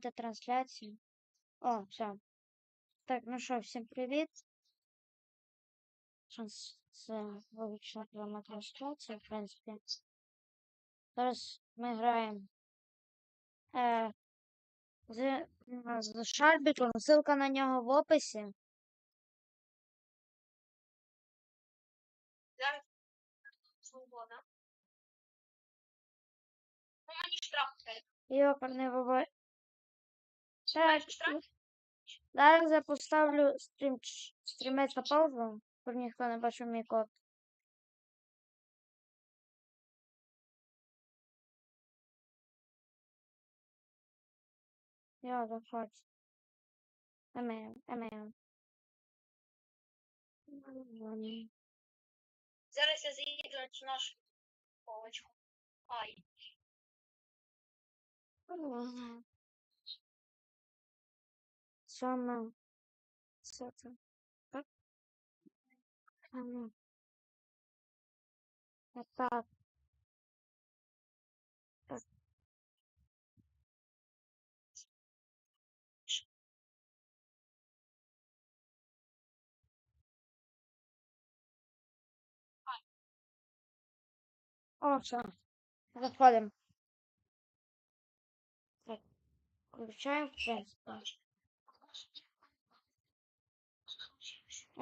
почати трансляцію. О, все. Так, ну що, всім привіт. Зараз це вилучна пряма трансляція, в принципі. Зараз ми граємо е, з, з Шарбіком. Ссылка на нього в описі. Зараз свобода. Ну, мені штраф треба. Йокарний бабай. Так, зараз я поставлю стрім, стрімець на паузу, щоб ніхто не бачив мій код. Я заходь. Емейл, емейл. Зараз я заїду нашу полочку. Ай. Саме. Все це. Так? Так. Так. О, все. Заходим. Так. Включаем в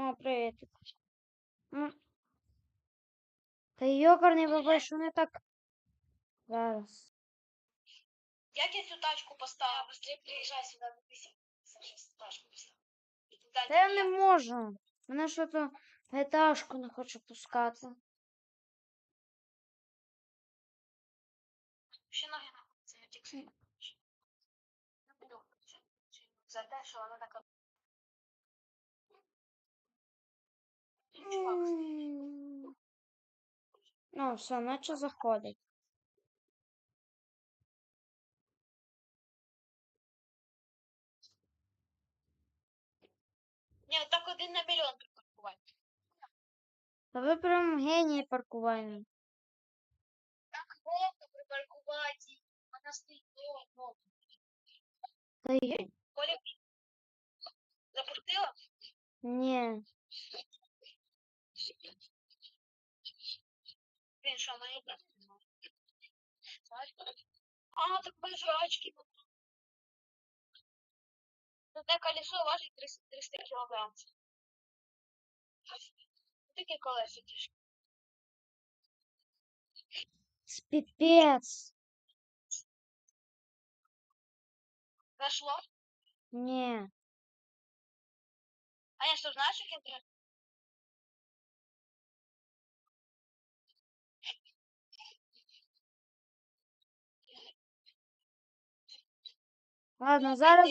О, привіт. Ну. Та йокарний бабай, що не так? Зараз. Як я цю тачку поставила? Быстрее приїжджай сюди, виписі. тачку поставила. Та я не можу. Мене що то етажку не хоче пускати. Ще ноги знаходяться, я тільки за те, що вона така. Ну, все, наче заходить. Ні, так один на мільйон припаркувати. Та ви прям геній паркування. Так ловко припаркувати. Вона стоїть довго. Та й... Коля, запустила? Ні. Блін, що, мені брати не може. А, так без жрачки. Одне колесо важить 300 300 кілограм. Таке колесо тяжке. Піпець. Зашло? Ні. А я що, знаєш, як інтерес? Ладно, зараз